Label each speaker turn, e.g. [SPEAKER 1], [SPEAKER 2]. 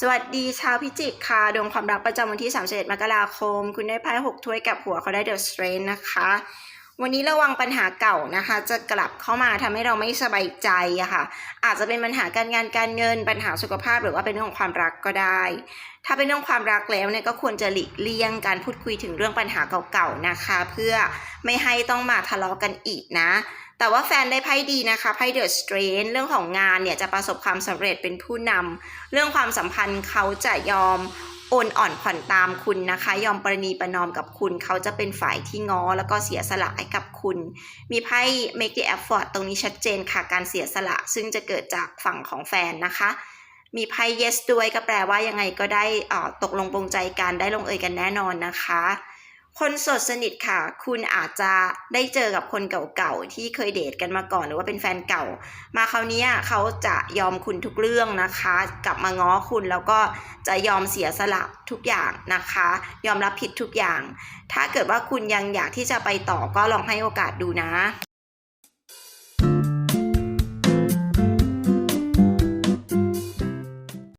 [SPEAKER 1] สวัสดีชาวพิจิกค่ะ ดวงความรักประจำวันที่ 31 มกราคม คุณได้ไพ่หกถ้วยกับหัวเขาได้เดอะสเตรนนะคะ วันนี้ระวังปัญหาเก่านะคะ จะกลับเข้ามาทำให้เราไม่สบายใจอะค่ะ อาจจะเป็นปัญหาการงานการเงิน ปัญหาสุขภาพหรือว่าเป็นเรื่องของความรักก็ได้ ถ้าเป็นเรื่องความรักแล้วเนี่ยก็ควรจะหลีกเลี่ยงการพูดคุยถึงเรื่องปัญหาเก่าๆนะคะ เพื่อไม่ให้ต้องมาทะเลาะกันอีกนะแต่ว่าแฟนได้ไพ่ดีนะคะไพ่เดอะสเตรนเรื่องของงานเนี่ยจะประสบความสำเร็จเป็นผู้นำเรื่องความสัมพันธ์เขาจะยอม นอ่อนผ่อนตามคุณนะคะ ยอมประนีประนอมกับคุณ เขาจะเป็นฝ่ายที่ง้อแล้วก็เสียสละให้กับคุณ มีไพ่ make the effort ตรงนี้ชัดเจนค่ะ การเสียสละซึ่งจะเกิดจากฝั่งของแฟนนะคะ มีไพ่ yes ด้วยก็แปลว่ายังไงก็ได้ออตกลงปรงใจกันได้ลงเอยกันแน่นอนนะคะ คนสดสนิทค่ะ คุณอาจจะได้เจอกับคนเก่าๆ ที่เคยเดทกันมาก่อนหรือว่าเป็นแฟนเก่า มาคราวนี้เขาจะยอมคุณทุกเรื่องนะคะ กลับมาง้อคุณแล้วก็จะยอมเสียสละทุกอย่างนะคะ ยอมรับผิดทุกอย่าง ถ้าเกิดว่าคุณยังอยากที่จะไปต่อก็ลองให้โอกาสดูนะ